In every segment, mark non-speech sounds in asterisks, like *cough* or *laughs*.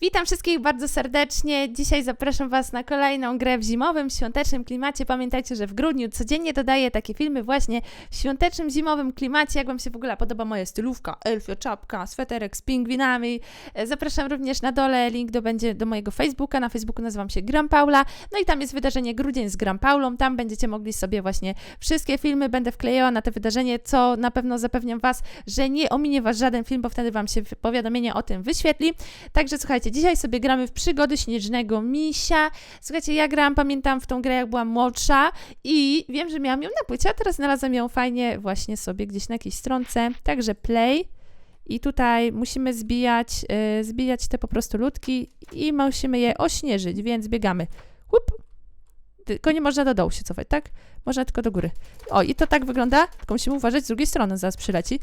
Witam wszystkich bardzo serdecznie. Dzisiaj zapraszam Was na kolejną grę w zimowym, świątecznym klimacie. Pamiętajcie, że w grudniu codziennie dodaję takie filmy właśnie w świątecznym, zimowym klimacie. Jak Wam się w ogóle podoba moja stylówka, elfio, czapka, sweterek z pingwinami. E, Zapraszam również na dole, link do, będzie do mojego Facebooka. Na Facebooku nazywam się Gram Paula. No i tam jest wydarzenie Grudzień z Gram Paulą. Tam będziecie mogli sobie właśnie wszystkie filmy będę wklejała na to wydarzenie, co na pewno zapewniam Was, że nie ominie Was żaden film, bo wtedy Wam się powiadomienie o tym wyświetli. Także słuchajcie, dzisiaj sobie gramy w przygody śnieżnego misia. Słuchajcie, ja grałam, pamiętam w tą grę, jak byłam młodsza i wiem, że miałam ją na płycie, a teraz znalazłam ją fajnie właśnie sobie gdzieś na jakiejś stronce. Także play. I tutaj musimy zbijać, y, zbijać te po prostu ludki i musimy je ośnieżyć, więc biegamy. Łup. Tylko nie można do dołu się cofać, tak? Można tylko do góry. O, i to tak wygląda, tylko musimy uważać z drugiej strony, zaraz przyleci.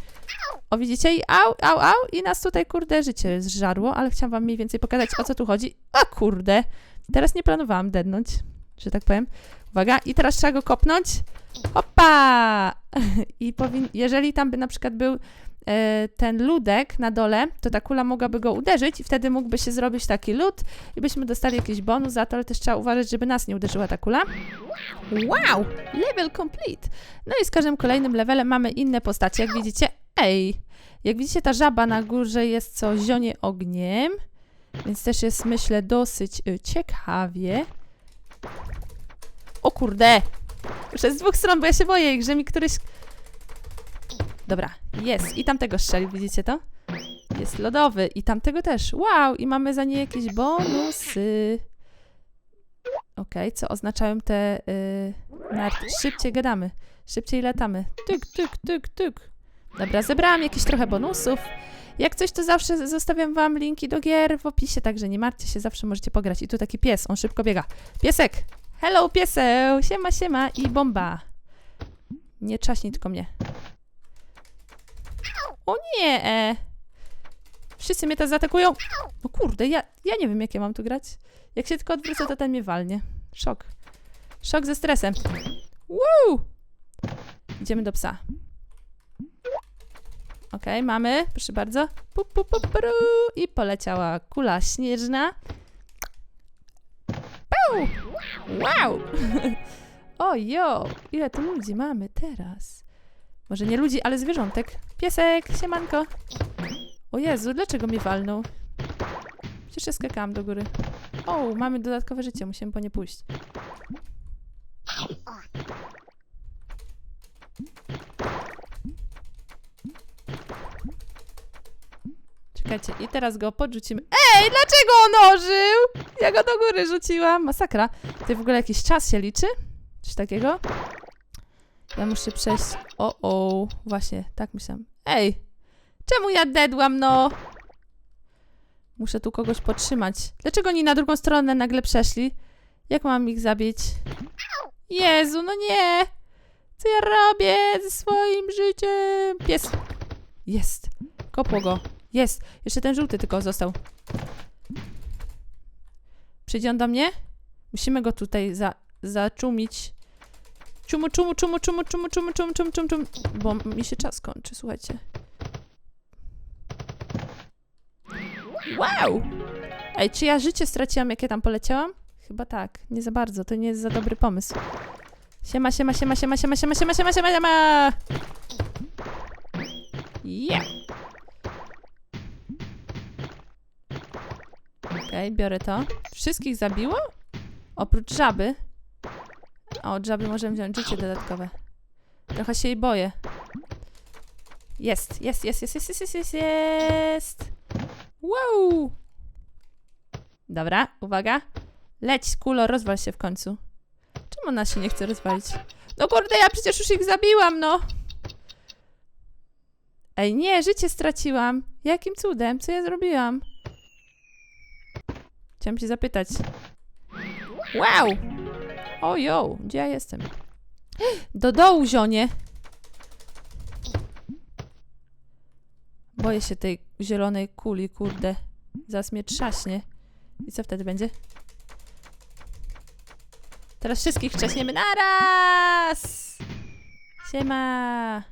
O, widzicie? I au, au, au, i nas tutaj, kurde, życie zżarło, ale chciałam wam mniej więcej pokazać, o co tu chodzi. O, kurde! Teraz nie planowałam dednąć, że tak powiem. Uwaga, i teraz trzeba go kopnąć. Hopa! *laughs* I powin... jeżeli tam by na przykład był ten ludek na dole, to ta kula mogłaby go uderzyć i wtedy mógłby się zrobić taki lód i byśmy dostali jakiś bonus za to, ale też trzeba uważać, żeby nas nie uderzyła ta kula. Wow! Level complete! No i z każdym kolejnym levelem mamy inne postacie, jak widzicie. Ej! Jak widzicie, ta żaba na górze jest co zionie ogniem, więc też jest, myślę, dosyć y, ciekawie. O kurde! Muszę z dwóch stron, bo ja się boję że mi któryś... Dobra, jest. I tamtego strzelił, widzicie to? Jest lodowy. I tamtego też. Wow! I mamy za nie jakieś bonusy. Okej, co oznaczają te y, narty? Szybciej gadamy. Szybciej latamy. Tyk, tyk, tyk, tyk. Dobra, zebrałam jakieś trochę bonusów. Jak coś, to zawsze zostawiam wam linki do gier w opisie, także nie martwcie się, zawsze możecie pograć. I tu taki pies, on szybko biega. Piesek! Hello, pieseł! Siema, siema i bomba. Nie trzaśnij tylko mnie. O nie! Wszyscy mnie teraz zaatakują. No kurde, ja, ja nie wiem, jak ja mam tu grać. Jak się tylko odwrócę, to ten mnie walnie. Szok. Szok ze stresem. Woo! Idziemy do psa. Okej, mamy. Proszę bardzo. Pu, pu, pu, pru. I poleciała kula śnieżna. Pau! Wow! *laughs* o jo! Ile tu ludzi mamy teraz? Może nie ludzi, ale zwierzątek. Piesek, siemanko. O Jezu, dlaczego mnie walnął? Przecież ja skakałam do góry. O, mamy dodatkowe życie, musimy po nie pójść. Czekajcie, i teraz go podrzucimy. Ej, dlaczego on ożył? Ja go do góry rzuciłam. Masakra. Tutaj w ogóle jakiś czas się liczy? Coś takiego? Ja muszę przejść. O, o, właśnie, tak myślałam. Ej, czemu ja dedłam, no? Muszę tu kogoś podtrzymać. Dlaczego oni na drugą stronę nagle przeszli? Jak mam ich zabić? Jezu, no nie! Co ja robię ze swoim życiem? Pies. Jest. Kopło go. Jest. Jeszcze ten żółty tylko został. Przyjdzie on do mnie? Musimy go tutaj za, zaczumić. Czumu, czumu, czumu, czumu, czumu, czumu, czumu, czumu, czumu, czumu, bo mi się czas kończy, słuchajcie. Wow! Ej, czy ja życie straciłam, jak ja tam poleciałam? Chyba tak. Nie za bardzo, to nie jest za dobry pomysł. Siema, siema, siema, siema, siema, siema, siema, siema, siema, siema! Yeah! Okej, biorę to. Wszystkich zabiło? Oprócz żaby. O, od żaby możemy wziąć życie dodatkowe. Trochę się jej boję. Jest, jest, jest, jest, jest, jest, jest, jest, jest. Wow! Dobra, uwaga. Leć, kulo, rozwal się w końcu. Czemu ona się nie chce rozwalić? No kurde, ja przecież już ich zabiłam, no! Ej, nie, życie straciłam. Jakim cudem? Co ja zrobiłam? Chciałam się zapytać. Wow! Ojo, gdzie ja jestem? Do dołu, zionie! Boję się tej zielonej kuli, kurde. Zaraz mnie trzaśnie. I co wtedy będzie? Teraz wszystkich wcześniemy naraz! Siema!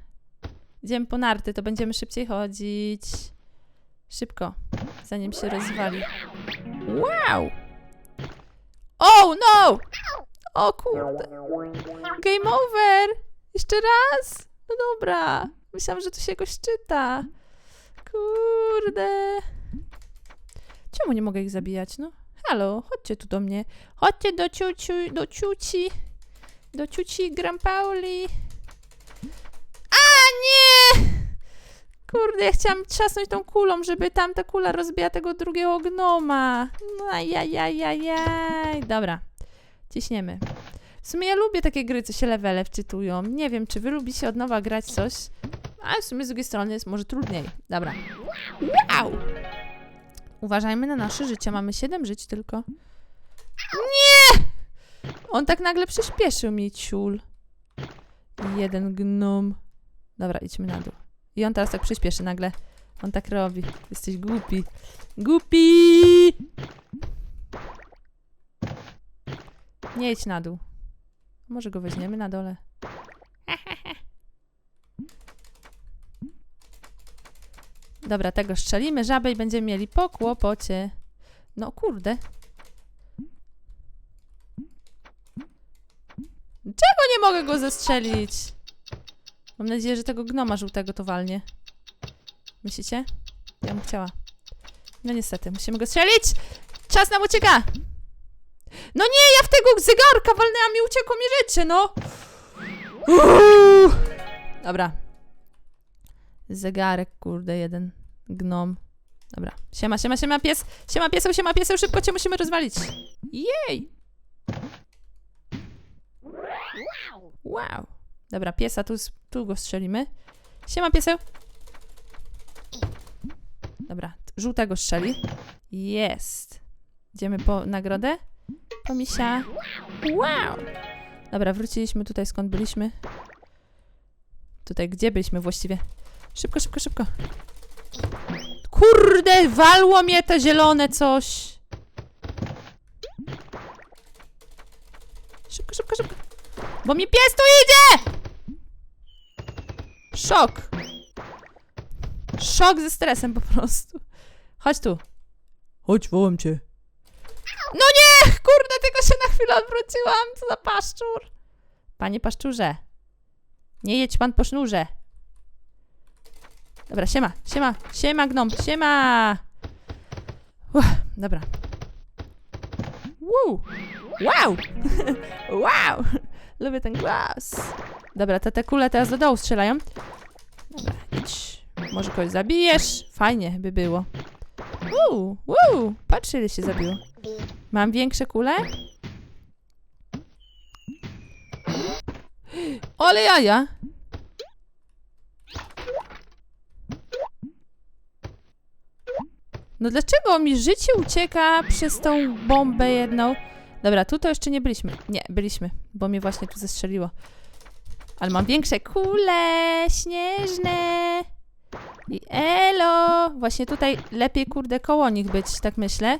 Idziemy po narty, to będziemy szybciej chodzić. Szybko. zanim się rozwali. Wow! Oh no! O kurde. Game over! Jeszcze raz! No dobra. Myślałam, że to się jakoś czyta. Kurde. Czemu nie mogę ich zabijać, no? Halo, chodźcie tu do mnie. Chodźcie do ciuciu, do ciuci. Do ciuci Grampauli. A nie! Kurde, ja chciałam trzasnąć tą kulą, żeby tamta kula rozbiła tego drugiego gnoma. No ajajajajaj. Dobra, ciśniemy. W sumie ja lubię takie gry, co się levele wczytują. Nie wiem, czy wy lubicie od nowa grać coś, ale w sumie z drugiej strony jest może trudniej. Dobra. Wow! Uważajmy na nasze życie. Mamy 7 żyć tylko. Nie! On tak nagle przyspieszył mi ciul. Jeden gnom. Dobra, idźmy na dół. I on teraz tak przyspieszy nagle. On tak robi. Jesteś głupi. Głupi! Nie idź na dół. Może go weźmiemy na dole. Dobra, tego strzelimy żabę i będziemy mieli po kłopocie. No kurde. Czego nie mogę go zestrzelić? Mam nadzieję, że tego gnoma żółtego to walnie. Myślicie? Ja bym chciała. No niestety, musimy go strzelić! Czas nam ucieka! No nie, ja w tego zegarka walnęłam i uciekło mi życie, no! Uuu. Dobra. Zegarek, kurde, jeden. Gnom. Dobra. Siema, siema, siema, pies. Siema, pieseł, siema, pieseł, szybko cię musimy rozwalić. Jej! Wow. Dobra, piesa, tu, tu go strzelimy. Siema, pieseł. Dobra, żółtego strzeli. Jest. Idziemy po nagrodę. Po misia. Wow. Dobra, wróciliśmy tutaj, skąd byliśmy. Tutaj, gdzie byliśmy właściwie? Szybko, szybko, szybko. Kurde, walło mnie to zielone coś. Szybko, szybko, szybko. Bo mi pies tu idzie! Szok. Szok ze stresem po prostu. Chodź tu. Chodź, wołam cię. No nie! Kurde, tylko się na chwilę odwróciłam. Co za paszczur. Panie paszczurze. Nie jedź pan po sznurze. Dobra, siema, siema, siema gnom, siema! Uff, dobra. Wow! Wow! *laughs* wow! Lubię ten głos. Dobra, te, te kule teraz do dołu strzelają. Dobra, idź. Może kogoś zabijesz? Fajnie by było. Uuu, uuu, patrz ile się zabiło. Mam większe kule? Ole jaja! No dlaczego mi życie ucieka przez tą bombę jedną? Dobra, tu to jeszcze nie byliśmy. Nie, byliśmy, bo mnie właśnie tu zestrzeliło. Ale mam większe kule śnieżne. I elo! Właśnie tutaj lepiej, kurde, koło nich być, tak myślę.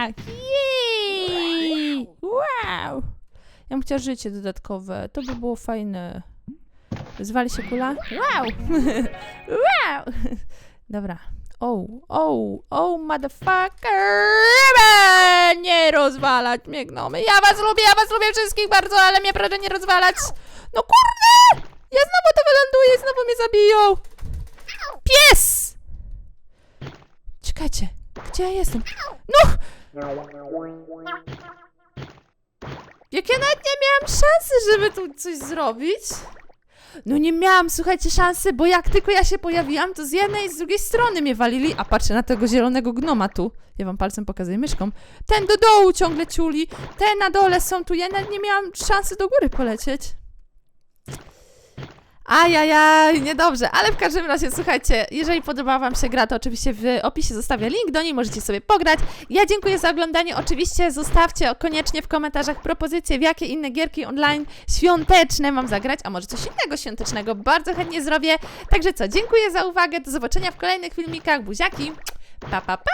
A! Jej! Wow! Ja bym chciała życie dodatkowe. To by było fajne. Zwali się kula? Wow! *laughs* wow! Dobra. Oh, oh, oh, motherfucker! Nie rozwalać mnie, gnomy. Ja was lubię, ja was lubię wszystkich bardzo, ale mnie proszę nie rozwalać. No kurde! Ja znowu to wyląduję, znowu mnie zabiją. Pies! Czekajcie, gdzie ja jestem? No! Jak ja nawet nie miałam szansy, żeby tu coś zrobić. No nie miałam, słuchajcie, szansy, bo jak tylko ja się pojawiłam, to z jednej i z drugiej strony mnie walili, a patrzę na tego zielonego gnoma tu. Ja wam palcem pokazuję myszką. Ten do dołu ciągle ciuli, te na dole są tu. Ja nawet nie miałam szansy do góry polecieć. Ajajaj, niedobrze, ale w każdym razie, słuchajcie, jeżeli podobała Wam się gra, to oczywiście w opisie zostawię link do niej, możecie sobie pograć. Ja dziękuję za oglądanie, oczywiście zostawcie koniecznie w komentarzach propozycje, w jakie inne gierki online świąteczne mam zagrać, a może coś innego świątecznego, bardzo chętnie zrobię. Także co, dziękuję za uwagę, do zobaczenia w kolejnych filmikach, buziaki, pa pa pa!